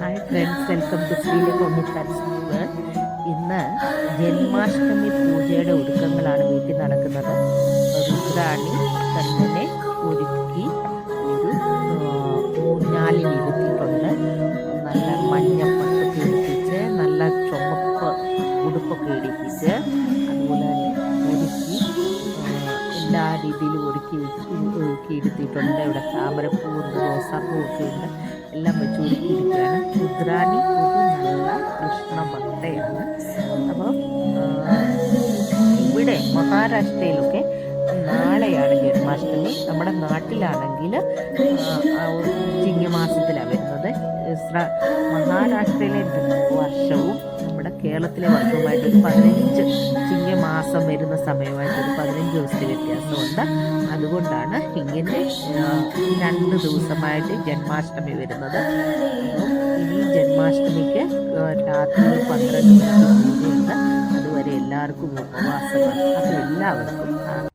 Hi friends welcome to ശ്രീലക ഒന്നിത്തരസ്കൂൾ ഇന്ന് ജന്മാഷ്ടമി പൂജയുടെ ഒരുക്കങ്ങളാണ് വീട്ടിൽ നടക്കുന്നത്. രുദ്രാണി കണ്ണനെ ഒരുക്കി ഒരു ഊഞ്ഞാലിൽ ഇരുത്തിയിട്ടുണ്ട്. നല്ല മഞ്ഞപ്പട്ടൊക്കെ ഇടിപ്പിച്ച് നല്ല ചുമപ്പ് ഉടുപ്പൊക്കെ ഇടിപ്പിച്ച് അതുപോലെ തന്നെ ഒരുക്കി എല്ലാ രീതിയിലും ഒരുക്കി ഒരുക്കി ഇരുത്തിയിട്ടുണ്ട് ഇവിടെ താമരപ്പൂർ റോസാപ്പൂ ഒക്കെ ഉണ്ട്. എല്ലാം വെച്ച് ഒരുക്കിയിരിക്കുകയാണ് കൃഷ്ണ ഭക്തയാണ് അപ്പോൾ ഇവിടെ മഹാരാഷ്ട്രയിലൊക്കെ നാളെയാണ് ജന്മാഷ്ടമി നമ്മുടെ നാട്ടിലാണെങ്കിൽ ചിങ്ങമാസത്തിലാണ് വരുന്നത്. മഹാരാഷ്ട്രയിലെ വർഷവും നമ്മുടെ കേരളത്തിലെ വർഷവുമായിട്ട് പതിനഞ്ച് ചിങ്ങമാസം വരുന്ന സമയമായിട്ട് ഒരു പതിനഞ്ച് ദിവസത്തെ വ്യത്യാസമുണ്ട്. അതുകൊണ്ടാണ് ഇങ്ങനെ രണ്ട് ദിവസമായിട്ട് ജന്മാഷ്ടമി വരുന്നത്. ഈ ജന്മാഷ്ടമിക്ക് രാത്രി പന്ത്രണ്ട് മണിക്ക് അതുവരെ എല്ലാവർക്കും ഉപവാസമാണ്. അത് എല്ലാവർക്കും